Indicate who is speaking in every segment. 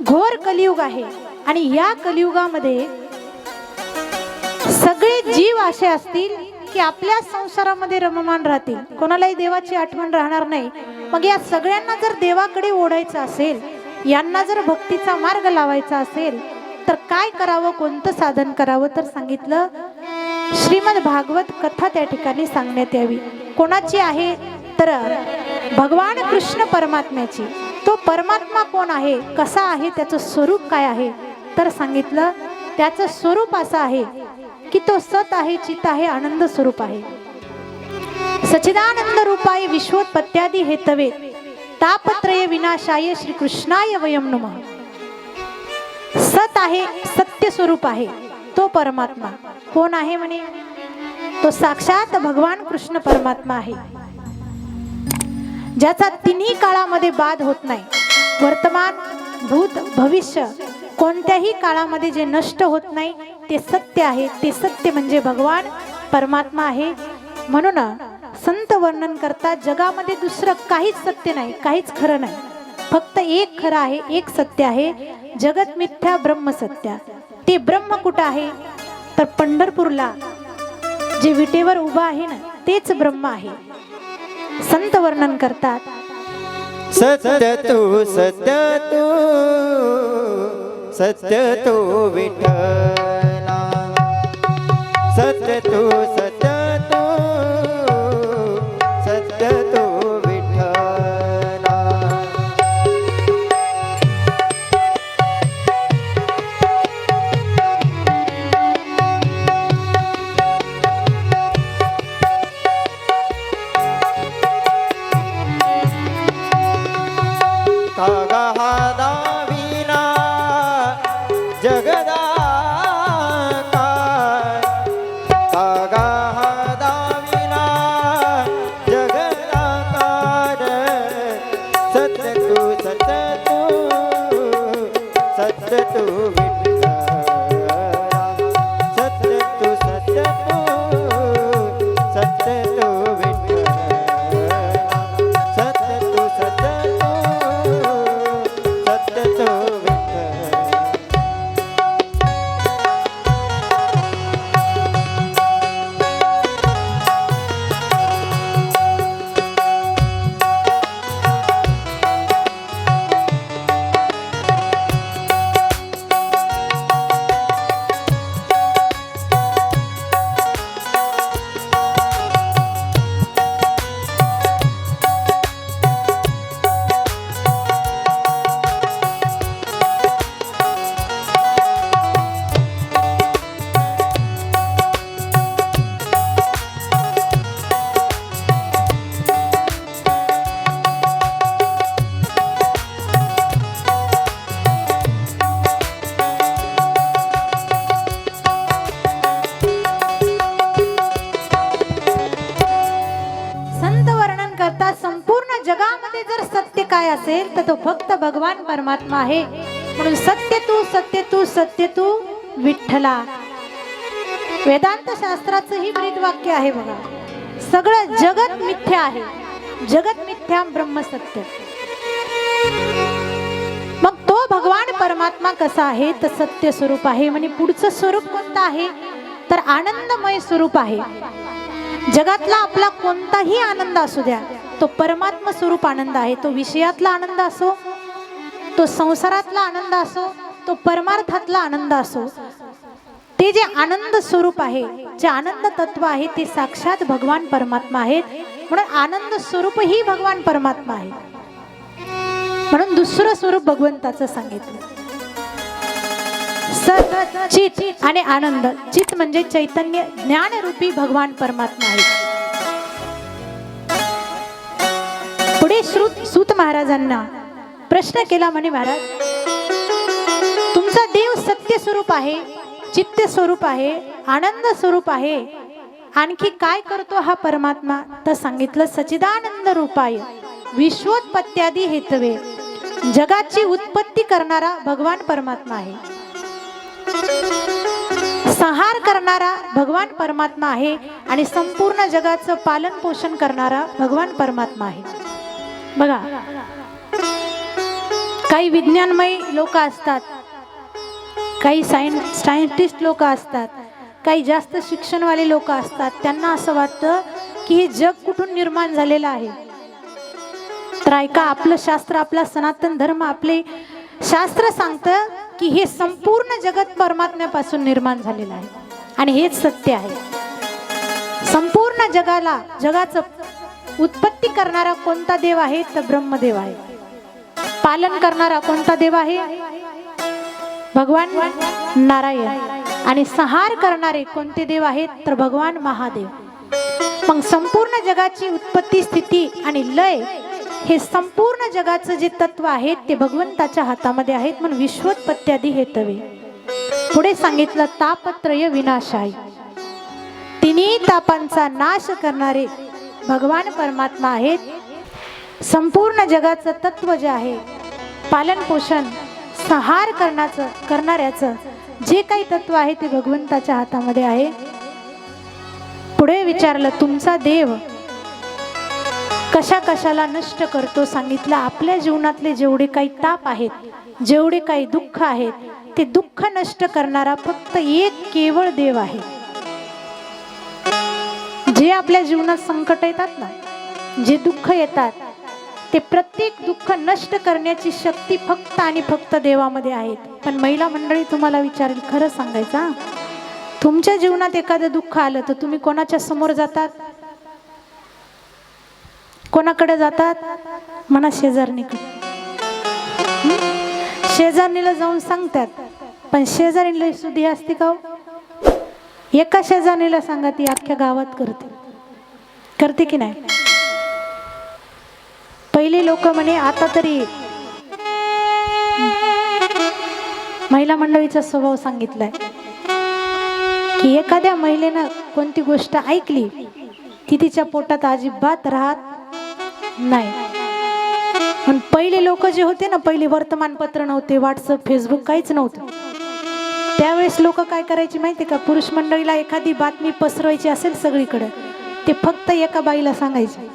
Speaker 1: घोर कलियुग आहे. आणि या कलियुगामध्ये सगळे जीव असे असतील की आपल्या संसारामध्ये रममान राहतील. कोणालाही देवाची आठवण राहणार नाही. मग या सगळ्यांना जर देवाकडे ओढायचं असेल यांना जर भक्तीचा मार्ग लावायचा असेल तर काय करावं कोणतं साधन करावं? तर सांगितलं श्रीमद भागवत कथा त्या ठिकाणी सांगण्यात यावी. कोणाची आहे? तर भगवान कृष्ण परमात्म्याची. तो परमात्मा कोण आहे? कसा आहे? त्याचं स्वरूप काय आहे? तर सांगितलं त्याचं स्वरूप असं आहे की तो सत आहे चित आहे आनंद स्वरूप आहे. सचिदानंद रूपाय विश्वोत्पत्त्यादी हेतवे. तापत्रय विनाशाय श्री कृष्णाय वयम नमः. सत आहे सत्य स्वरूप आहे. तो परमात्मा. कोण आहे म्हणे? तो साक्षात भगवान कृष्ण परमात्मा आहे. ज्याचा तिन्ही काळामध्ये बाद होत नाही. वर्तमान भूत भविष्य कोणत्याही काळामध्ये जे नष्ट होत नाही ते सत्य आहे. ते सत्य म्हणजे भगवान परमात्मा आहे. म्हणून संत वर्णन करतात जगामध्ये दुसरं काहीच सत्य नाही काहीच खरं नाही. फक्त एक खरं आहे एक सत्य आहे. जगत मिथ्या ब्रह्म सत्य. ते ब्रह्म कुठं आहे? तर पंढरपूरला. जे विटेवर उभं आहे ना तेच ब्रह्म आहे. संत वर्णन करतात.
Speaker 2: सत्य तू सत्य तू सत्य तू विठ्ठला. सत्य तू सत्य तू
Speaker 1: haga. फक्त भगवान परमात्मा आहे. म्हणून सत्य तू सत्य तू सत्य तू विठ्ठला. वेदांत शास्त्राचं ही ब्रीद वाक्य आहे बघा. सगळं जगत मिथ्या आहे. जगत मिथ्या ब्रह्म सत्य. मग तो भगवान परमात्मा कसा आहे? तर सत्य स्वरूप आहे. म्हणजे पुढचं स्वरूप कोणतं आहे? तर आनंदमय स्वरूप आहे. जगातला आपला कोणताही आनंद असू द्या. तो परमात्मा स्वरूप आनंद आहे. तो विषयातला आनंद असो तो संसारातला आनंद असो तो परमार्थातला आनंद असो ते जे आनंद स्वरूप आहे जे आनंद तत्व आहे ते साक्षात भगवान परमात्मा आहेत. म्हणून आनंद स्वरूप ही भगवान परमात्मा आहे. म्हणून दुसरं स्वरूप भगवंताचं सांगितलं. सत चित आणि आनंद. चित म्हणजे चैतन्य ज्ञानरूपी भगवान परमात्मा आहे पुढे श्रुत सूत महाराजांना प्रश्न केला म्हणे महाराज तुमचा देव सत्य स्वरूप आहे चित्त स्वरूप आहे आनंद स्वरूप आहे आणखी काय करतो हा परमात्मा? तर सांगितलं सचिदानंद रूपाय विश्वोत्पत्त्यादी हेतवे जगाची उत्पत्ती करणारा भगवान परमात्मा आहे. संहार करणारा भगवान परमात्मा आहे आणि संपूर्ण जगाचं पालन पोषण करणारा भगवान परमात्मा आहे. बघा. काही विज्ञानमय लोक असतात. काही सायन सायंटिस्ट लोक असतात. काही जास्त शिक्षणवाले लोक असतात. त्यांना असं वाटतं की हे जग कुठून निर्माण झालेलं आहे? तर ऐका आपलं शास्त्र आपला सनातन धर्म आपले शास्त्र सांगतं की हे संपूर्ण जगत परमात्म्यापासून निर्माण झालेलं आहे. आणि हेच सत्य आहे. संपूर्ण जगाला जगाचं उत्पत्ती करणारा कोणता देव आहे तर ब्रह्मदेव आहे. पालन करणारा कोणता देव आहे? भगवान नारायण. आणि संहार करणारे कोणते देव आहेत तर भगवान महादेव. मग संपूर्ण जगाची उत्पत्ती स्थिती आणि लय हे संपूर्ण जगाचं जे तत्व आहे ते भगवंताच्या हातामध्ये आहेत म्हणून विश्वोत्पत्त्यादी हेतवे. पुढे सांगितलं तापत्रय विनाश आहे तिन्ही तापांचा नाश करणारे भगवान परमात्मा आहेत. संपूर्ण जगाचं तत्व जे आहे पालन पोषण संहार करण्याचं करणाऱ्याचं जे काही तत्व आहे ते भगवंताच्या हातामध्ये आहे. पुढे विचारलं तुमचा देव कशा कशाला नष्ट करतो? सांगितलं आपल्या जीवनातले जेवढे काही ताप आहेत जेवढे काही दुःख आहेत ते दुःख नष्ट करणारा फक्त एक केवळ देव आहे. जे आपल्या जीवनात संकट येतात ना? जे दुःख येतात ते प्रत्येक दुःख नष्ट करण्याची शक्ती फक्त आणि फक्त देवामध्ये आहेत. पण महिला मंडळी तुम्हाला विचारेल खरं सांगायचं तुमच्या जीवनात एखादं दुःख आलं तर तुम्ही कोणाच्या समोर जातात? कोणाकडे जातात? म्हणा शेजारणीकडे. शेजारणीला जाऊन सांगतात पण शेजारीला सुधी असते का हो? एका शेजारणीला सांगा ती अख्ख्या गावात करते. करते की नाही? पहिले लोक म्हणे आता तरी महिला मंडळीचा स्वभाव सांगितलाय की एखाद्या महिलेनं कोणती गोष्ट ऐकली ती तिच्या पोटात अजिबात राहत नाही. पण पहिले लोक जे होते ना पहिले वर्तमानपत्र नव्हते व्हॉट्सअप फेसबुक काहीच नव्हतं. त्यावेळेस लोक काय करायची माहिती का? पुरुष मंडळीला एखादी बातमी पसरवायची असेल सगळीकडे ते फक्त एका बाईला सांगायचे.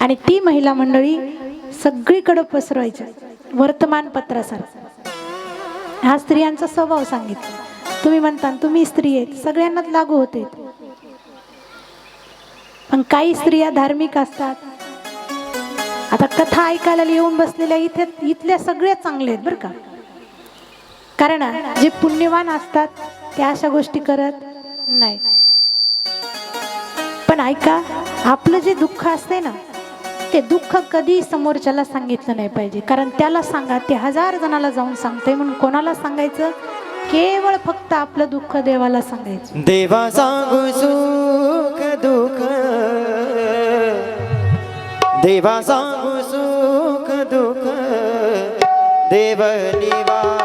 Speaker 1: आणि ती महिला मंडळी सगळीकडे पसरवायची. वर्तमानपत्रासारखं. हा स्त्रियांचा स्वभाव सांगितला. तुम्ही म्हणता तुम्ही स्त्री आहेत. सगळ्यांनाच लागू होते. पण काही स्त्रिया धार्मिक असतात. आता कथा ऐकायला येऊन बसलेल्या इथे इथल्या सगळ्या चांगल्या आहेत बरं का. कारण जे पुण्यवान असतात ते अशा गोष्टी करत नाही ऐका आपलं जे दुःख असते ना ते दुःख कधी समोरच्याला सांगितलं नाही पाहिजे. कारण त्याला सांगा ते हजार जणाला जाऊन सांगते म्हणून कोणाला सांगायचं? केवळ फक्त आपलं दुःख देवाला सांगायचं.
Speaker 2: देवा सांगू सुख दुःख. देवा सांगू सुख दुःख. देव
Speaker 1: निवा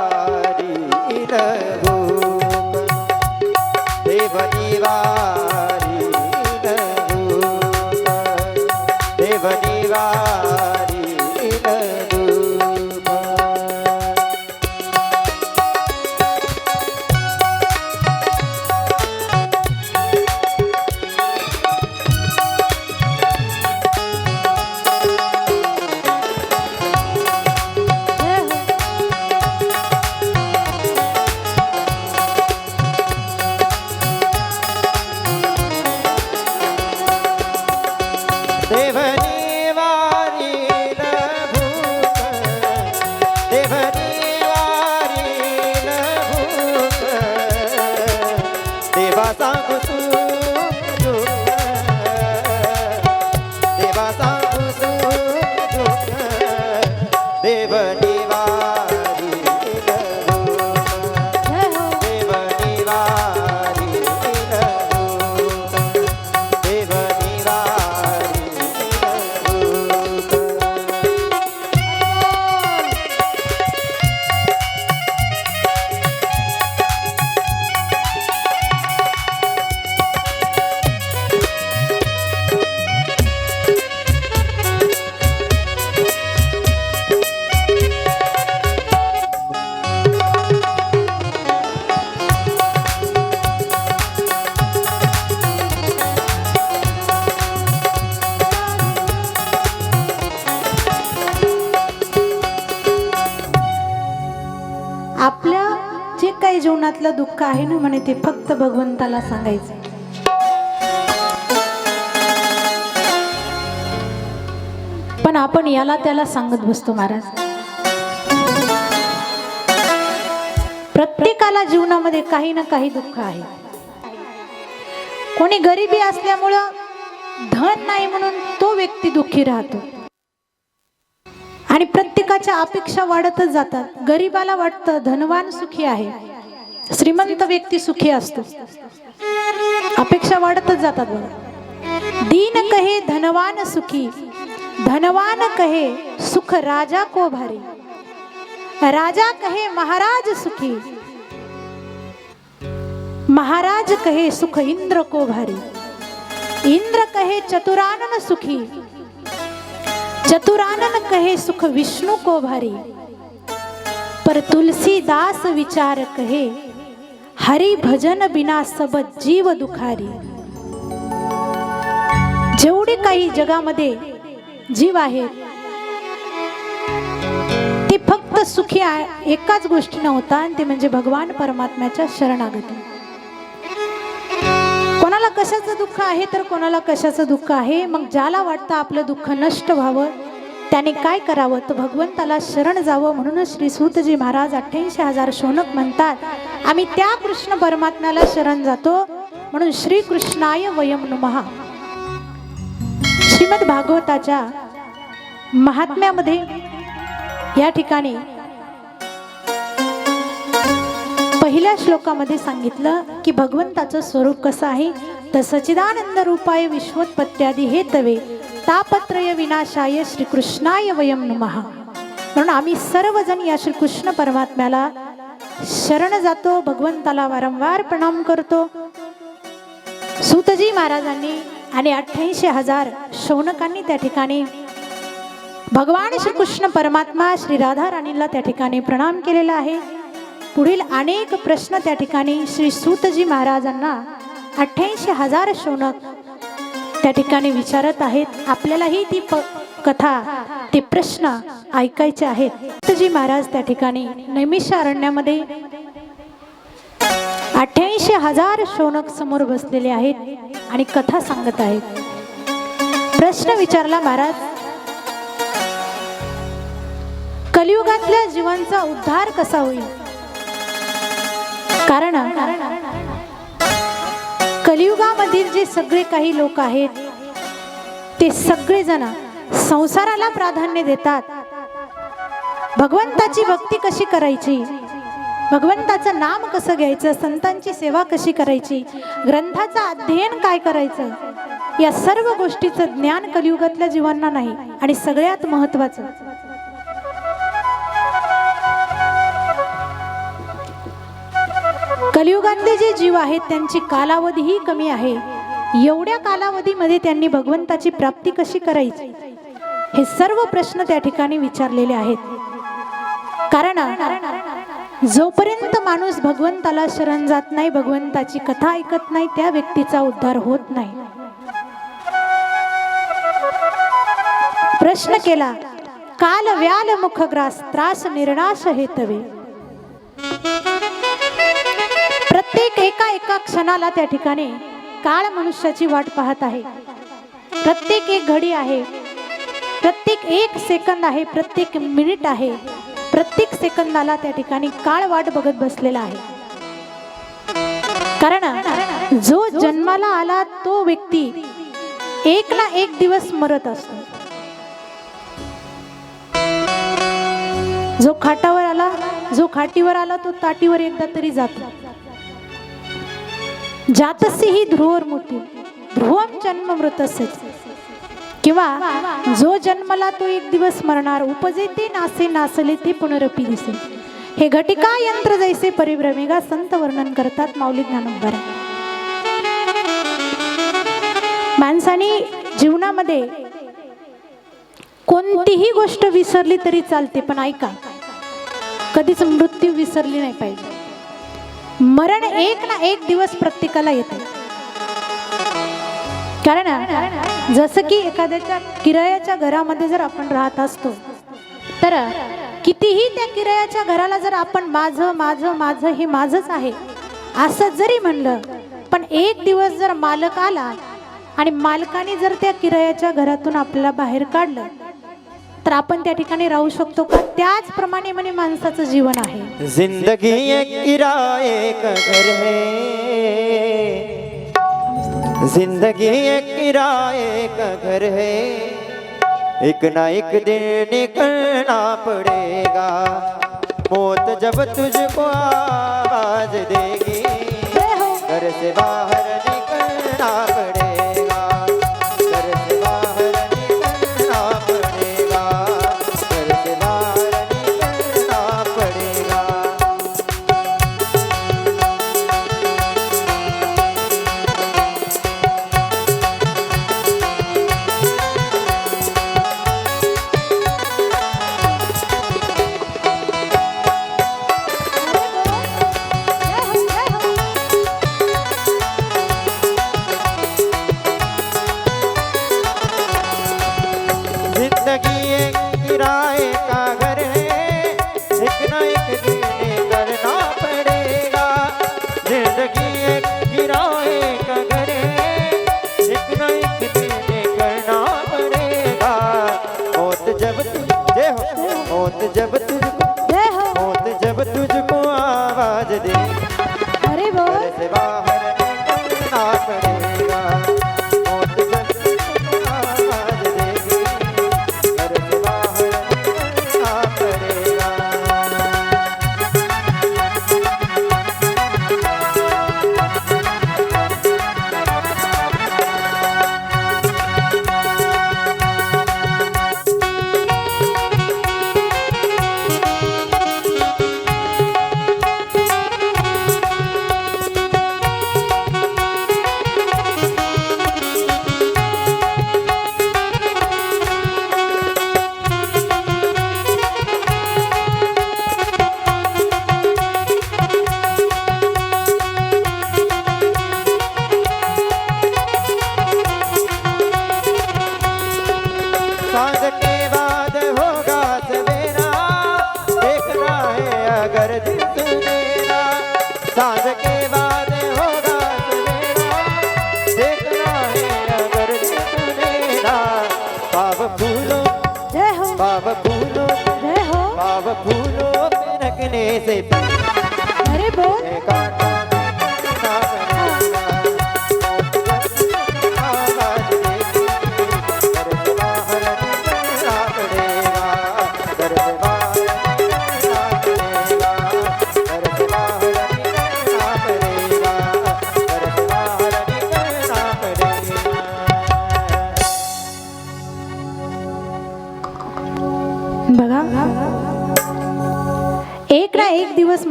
Speaker 1: काही जीवनातलं दुःख आहे ना म्हणे ते फक्त भगवंताला सांगायचं. पण आपण याला त्याला सांगत बसतो महाराज. प्रत्येकाला जीवनामध्ये काही ना काही दुःख आहे. कोणी गरिबी असल्यामुळं धन नाही म्हणून तो व्यक्ती दुःखी राहतो. आणि प्रत्येकाच्या अपेक्षा वाढतच जातात. गरिबाला वाटतं धनवान सुखी आहे. श्रीमंत व्यक्ती सुखी असतो. अपेक्षा वाढतच जातात बघा. दीन कहे धनवान सुखी धनवान कहे सुख राजा को भारी. राजा कहे महाराज सुखी महाराज कहे सुख इंद्र को भारी. इंद्र कहे चतुरानन सुखी चतुरानन कहे सुख विष्णु को भारी. पर तुलसीदास विचार कहे हरी भजन बिना सब जीव दुखारी. जेवढे काही जगामध्ये जीव आहेत ते फक्त सुखी आहे एकाच गोष्टीनं होता आणि ते म्हणजे भगवान परमात्म्याच्या शरणागती. कोणाला कशाचं दुःख आहे तर कोणाला कशाचं दुःख आहे? मग ज्याला वाटतं आपलं दुःख नष्ट व्हावं त्याने काय करावं? तर भगवंताला शरण जावं म्हणूनच श्री सूतजी महाराज अठ्ठ्याऐंशी हजार शोनक म्हणतात आम्ही त्या कृष्ण परमात्म्याला शरण जातो म्हणून श्री कृष्णाय वयम नुमहा श्रीमद भागवताच्या महात्म्यामध्ये या ठिकाणी पहिल्या श्लोकामध्ये सांगितलं की भगवंताचं स्वरूप कसं आहे? तर सचिदानंद रूपाय विश्वोत्पत्त्यादी हे तवे तापत्रय विनाशाय श्रीकृष्णाय वयम नमहा म्हणून आम्ही सर्वजण या श्रीकृष्ण परमात्म्याला शरण जातो भगवंताला वारंवार प्रणाम करतो. सूतजी महाराजांनी आणि अठ्ठ्याऐंशी हजार शौनकांनी त्या ठिकाणी भगवान श्रीकृष्ण परमात्मा श्री राधा राणीला त्या ठिकाणी प्रणाम केलेला आहे. पुढील अनेक प्रश्न त्या ठिकाणी श्री सूतजी महाराजांना अठ्ठ्याऐंशी हजार शौनक त्या ठिकाणी विचारत आहेत. आपल्यालाही ती प कथा ते प्रश्न ऐकायचे आहेत. सूतजी महाराज त्या ठिकाणी नैमिषारण्यामध्ये अठ्ठ्याऐंशी हजार शौनक समोर बसलेले आहेत आणि कथा सांगत आहेत. प्रश्न विचारला महाराज कलियुगातल्या जीवांचा उद्धार कसा होईल? कारण कलियुगामधील जे सगळे काही लोक आहेत ते सगळेजण संसाराला प्राधान्य देतात. भगवंताची भक्ती कशी करायची? भगवंताचं नाम कसं घ्यायचं? संतांची सेवा कशी करायची? ग्रंथाचं अध्ययन काय करायचं? या सर्व गोष्टीचं ज्ञान कलियुगातल्या जीवांना नाही आणि सगळ्यात महत्वाचं कलियुगातले जे जीव आहेत त्यांची कालावधीही कमी आहे. एवढ्या कालावधीमध्ये त्यांनी भगवंताची प्राप्ती कशी करायची? हे सर्व प्रश्न त्या ठिकाणी विचारलेले आहेत. कारण जोपर्यंत माणूस भगवंताला शरण जात नाही भगवंताची कथा ऐकत नाही त्या व्यक्तीचा उद्धार होत नाही. प्रश्न केला काल व्याल मुखग्रास त्रास निर्णाश हेतवे. प्रत्येक एका एका क्षणाला त्या ठिकाणी काळ मनुष्याची वाट पाहत आहे. प्रत्येक एक घडी आहे. प्रत्येक एक सेकंद आहे. प्रत्येक मिनिट आहे. प्रत्येक सेकंदाला त्या ठिकाणी काळ वाट बघत बसलेला आहे. कारण जो जन्माला आला तो व्यक्ती एक ना एक दिवस मरत असतो. जो खाटावर आला जो खाटीवर आला तो ताटीवर एकदा तरी जातो. जातस्य ही ध्रुवर मोठी ध्रुवम जन्म मृतसेच किंवा जो जन्मला तो एक दिवस मरणार उपजे ते नासे नासले ते पुनरपी दिसे हे घटिका यंत्र जैसे परिभ्रमेगा संत वर्णन करतात माऊली ज्ञानोबर माणसाने जीवनामध्ये कोणतीही गोष्ट विसरली तरी चालते पण ऐका. कधीच मृत्यू विसरली नाही पाहिजे. मरण एक ना एक दिवस प्रत्येकाला येते. कारण जसं की एखाद्याच्या किरायाच्या घरामध्ये जर आपण राहत असतो तर कितीही त्या किरायाच्या घराला जर आपण माझं माझं माझं हे माझंच आहे असं जरी म्हणलं पण एक दिवस जर मालक आला आणि मालकाने जर त्या किरायाच्या घरातून आपल्याला बाहेर काढलं तर आपण त्या ठिकाणी राहू शकतो का? त्याचप्रमाणे म्हणे माणसाचं जीवन आहे.
Speaker 2: जिंदगी एक घर है. जिंदगी एक किराए का घर है. एक ना एक दिन निकलना पड़ेगा. मौत जब तुझको आवाज देगी. घर से बाहर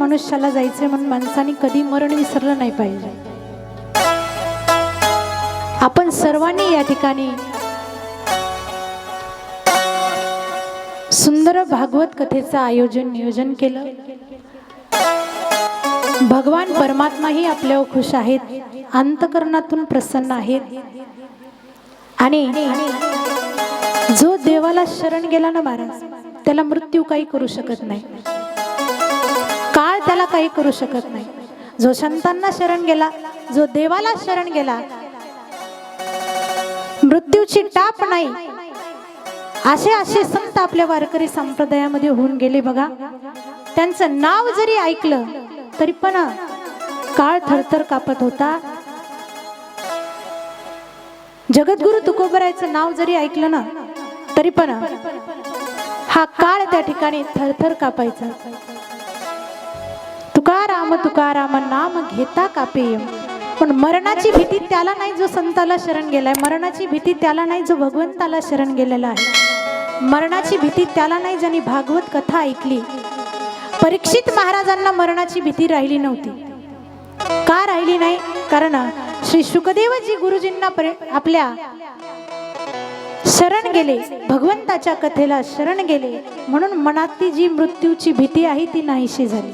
Speaker 1: मनुष्याला जायचंय म्हणून माणसाने कधी मरण विसरलं नाही पाहिजे. आपण सर्वांनी या ठिकाणी सुंदर भागवत कथेचं आयोजन नियोजन केलं. भगवान परमात्माही आपल्यावर खुश आहेत अंतकरणातून प्रसन्न आहेत. आणि जो देवाला शरण गेला ना महाराज त्याला मृत्यू काही करू शकत नाही. काही करू शकत नाही. जो संतांना शरण गेला जो देवाला शरण गेला मृत्यूची टाप नाही. असे असे संत आपल्या वारकरी संप्रदायामध्ये होऊन गेले बघा. त्यांचं नाव जरी ऐकलं तरी पण काळ थरथर कापत होता. जगद्गुरु तुकोबरायचं नाव जरी ऐकलं ना तरी पण हा काळ त्या ठिकाणी थरथर कापायचा. तुकाराम तुकाराम नाम घेता कापेय पण मरणाची भीती त्याला नाही जो संताला शरण गेलाय. मरणाची भीती त्याला नाही जो भगवंताला शरण गेलेला आहे. मरणाची भीती त्याला नाही ज्यांनी भागवत कथा ऐकली. परीक्षित महाराजांना मरणाची भीती राहिली नव्हती. का राहिली नाही? कारण श्री शुकदेवजी गुरुजींना आपल्या शरण गेले. भगवंताच्या कथेला शरण गेले. म्हणून मनातली जी मृत्यूची भीती आहे ती नाहीशी झाली.